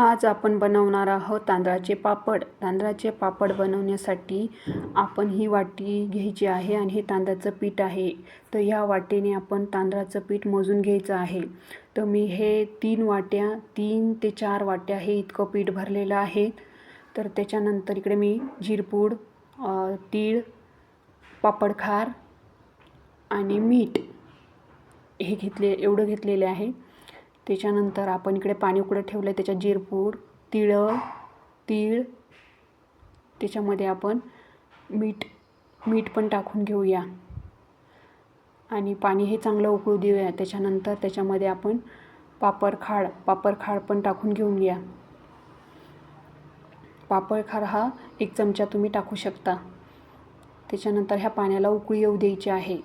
आज आपण बनवणार आहोत तांदळाचे पापड. तांदळाचे पापड बनवण्यासाठी आपण ही वाटी घ्यायची आहे आणि हे तांदळाचं पीठ आहे. तर ह्या वाटेने आपण तांदळाचं पीठ मोजून घ्यायचं आहे. तर मी हे तीन वाट्या तीन ते चार वाट्या हे इतकं पीठ भरलेलं आहे. तर त्याच्यानंतर इकडे मी जिरपूड तीळ पापडखार आणि मीठ हे घेतले एवढं घेतलेले आहे. त्याच्यानंतर आपण इकडे पाणी उकडं ठेवलं आहे त्याच्यात जिरपूड तिळं तीळ त्याच्यामध्ये आपण मीठ मीठ पण टाकून घेऊया. आणि पाणी हे चांगलं उकळू देऊया. त्याच्यानंतर त्याच्यामध्ये आपण पापरखाड पापरखाड पण टाकून घेऊन घ्या पापरखाड हा एक चमचा तुम्ही टाकू शकता. त्याच्यानंतर ह्या पाण्याला उकळी येऊ द्यायची आहे.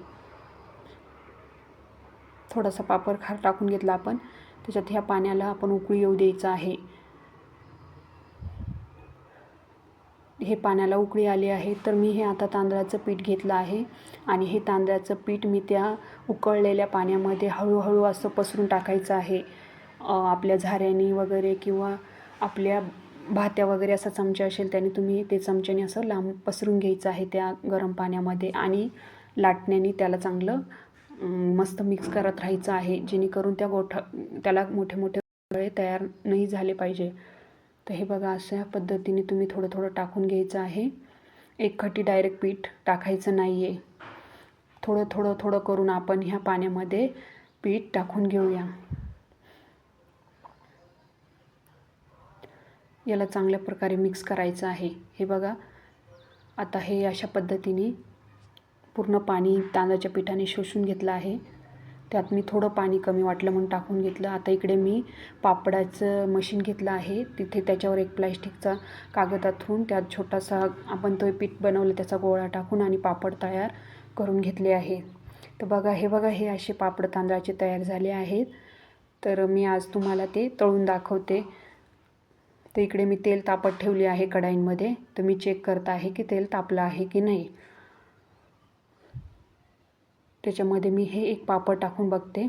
थोडासा पापड खार टाकून घेतला आपण. त्याच्यात ह्या पाण्याला आपण उकळी येऊ द्यायचं आहे. हे पाण्याला उकळी आली आहे. तर मी हे आता तांदळाचं पीठ घेतलं आहे आणि हे तांदळाचं पीठ मी त्या उकळलेल्या पाण्यामध्ये हळूहळू असं पसरून टाकायचं आहे. आपल्या झाऱ्यानी वगैरे किंवा आपल्या भात्या वगैरे असा चमचा असेल त्याने तुम्ही ते चमच्याने असं लांब पसरून घ्यायचं आहे त्या गरम पाण्यामध्ये आणि लाटण्याने त्याला चांगलं मस्त मिक्स करत राहायचं आहे जेणेकरून त्या गोठा त्याला मोठे मोठे गोळे तयार नाही झाले पाहिजे. तर हे बघा अशा पद्धतीने तुम्ही थोडं थोडं टाकून घ्यायचं आहे. एक खटी डायरेक्ट पीठ टाकायचं नाही आहे थोडं थोडं थोडं करून आपण ह्या पाण्यामध्ये पीठ टाकून घेऊया. याला चांगल्या प्रकारे मिक्स करायचं आहे. हे बघा आता हे अशा पद्धतीने पूर्ण पाणी तांदळाच्या पिठाने शोषून घेतलं आहे. त्यात मी थोडं पाणी कमी वाटलं म्हणून टाकून घेतलं. आता इकडे मी पापडाचं मशीन घेतलं आहे. तिथे त्याच्यावर एक प्लॅस्टिकचा कागद आथरून त्यात छोटासा आपण तो पीठ बनवलं त्याचा गोळा टाकून आणि पापड तयार करून घेतले आहे. तर बघा हे बघा हे असे पापड तांदळाचे तयार झाले आहेत. तर मी आज तुम्हाला ते तळून दाखवते. तर इकडे मी तेल तापत ठेवले आहे कढाईंमध्ये. तर मी चेक करत आहे की तेल तापलं आहे की नाही. त्याच्यामध्ये मी हे एक पापड टाकून बघते.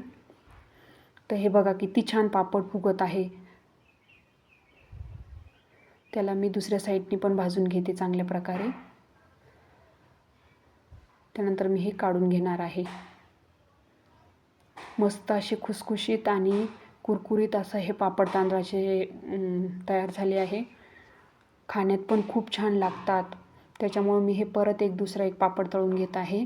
तर हे बघा किती छान पापड फुगत आहे. त्याला मी दुसऱ्या साईडनी पण भाजून घेते चांगल्या प्रकारे. त्यानंतर मी हे काढून घेणार आहे. मस्त असे खुसखुशीत आणि कुरकुरीत असं हे पापड तांदळाचे तयार झाले आहे. खाण्यात पण खूप छान लागतात. त्याच्यामुळे मी हे परत एक दुसरा एक पापड तळून घेत आहे.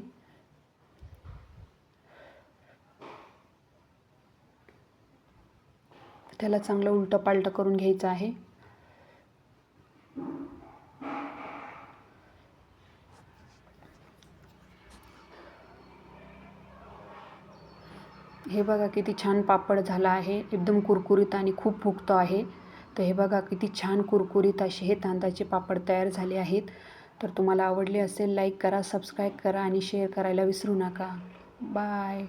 त्याला चांगलं उलटं पालटं करून घ्यायचं आहे. हे बघा किती छान पापड झाला आहे. एकदम कुरकुरीत आणि खूप फुगतो आहे. तर हे बघा किती छान कुरकुरीत असे हे तांदळाचे पापड तयार झाले आहेत. तर तुम्हाला आवडले असेल लाईक करा सबस्क्राईब करा आणि शेअर करायला विसरू नका. बाय